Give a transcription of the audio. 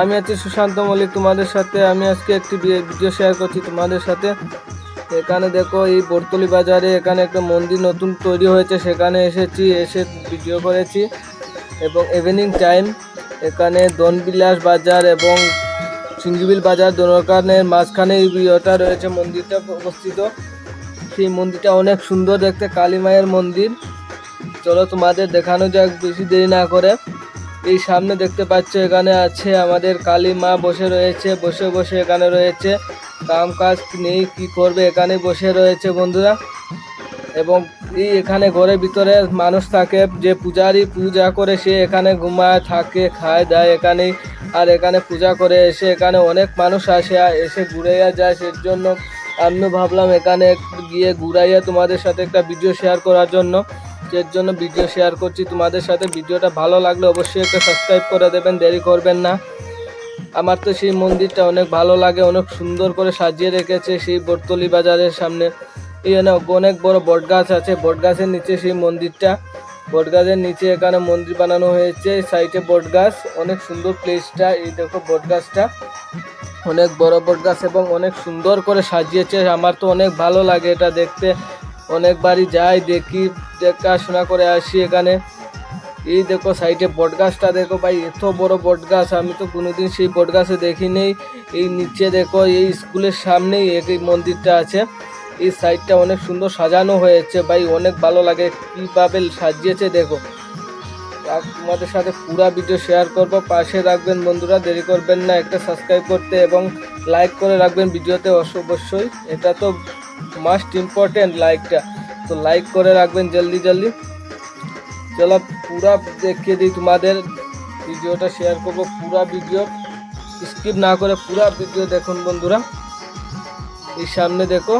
আমি আছি সুশান্ত মল্লিক তোমাদের সাথে। আমি আজকে একটি ভিডিও শেয়ার করছি তোমাদের সাথে। এখানে দেখো এই বর্তলি বাজারে এখানে একটা মন্দির নতুন তৈরি হয়েছে। সেখানে এসেছি, এসে ভিডিও করেছি। এবং ইভিনিং টাইম এখানে দনবিলাস বাজার এবং সিঙ্গিবিল বাজার দোকানের মাঝখানে এই ভিডিওটা রয়েছে। মন্দিরটা অবস্থিত। সেই মন্দিরটা অনেক সুন্দর দেখতে। কালী মায়ের মন্দির। চলো তোমাদের দেখানো যাক, বেশি দেরি না করে। এই সামনে দেখতে পাচ্ছ, এখানে আছে আমাদের কালী মা বসে রয়েছে, বসে বসে এখানে রয়েছে। কাম কাজ নেই, কি করবে, এখানে বসে রয়েছে বন্ধুরা। এবং এই এখানে ঘরের ভিতরে মানুষ থাকে, যে পূজারি পূজা করে সে এখানে ঘুমায়, থাকে, খায়, দেয় এখানেই। আর এখানে পূজা করে এসে এখানে অনেক মানুষ আসে, আর এসে ঘুরাইয়া যায়। সেই জন্য আমিও ভাবলাম এখানে গিয়ে ঘুরাইয়া তোমাদের সাথে একটা ভিডিও শেয়ার করার জন্য। এর জন্য ভিডিও শেয়ার করছি। তোমাদের সাথে ভিডিওটা ভালো লাগলে অবশ্যই একটা সাবস্ক্রাইব করে দেবেন, দেরি করবেন না। আমার তো সেই মন্দিরটা অনেক ভালো লাগে, অনেক সুন্দর করে সাজিয়ে রেখেছে সেই বটতলি বাজারের সামনে। এখানে অনেক বড় বটগাছ আছে, বটগাছের নিচে সেই মন্দিরটা। বটগাছের নিচে এখানে মন্দির বানানো হয়েছে সাইডে বটগাছ, অনেক সুন্দর প্লেসটা এই দেখো বটগাছটা। অনেক বড় বটগাছ এবং অনেক সুন্দর করে সাজিয়েছে, আমার তো অনেক ভালো লাগে এটা দেখতে। অনেকবারই যাই, দেখি, দেখাশোনা করে আসি এখানে। এই দেখো সাইডে বটগাছটা দেখো ভাই, এত বড় বটগাছ আমি তো কোনোদিন সেই বট বটগাছে দেখিনি। এই নিচে দেখো, এই স্কুলের সামনেই এই মন্দিরটা আছে। এই সাইডটা অনেক সুন্দর সাজানো হয়েছে ভাই, অনেক ভালো লাগে, কীভাবে সাজিয়েছে দেখো। আর তোমাদের সাথে পুরা ভিডিও শেয়ার করব, পাশে রাখবেন বন্ধুরা, দেরি করবেন না, একটা সাবস্ক্রাইব করতে এবং লাইক করে রাখবেন ভিডিওতে অবশ্যই। এটা তো মাস্ট ইম্পর্টেন্ট লাইকটা তো লাইক করে রাখবেন জলদি জলদি। চলো পুরা দেখিয়ে দিই তোমাদের ভিডিওটা শেয়ার করব, পুরা ভিডিও স্কিপ না করে পুরা ভিডিও দেখুন বন্ধুরা। এই সামনে দেখো।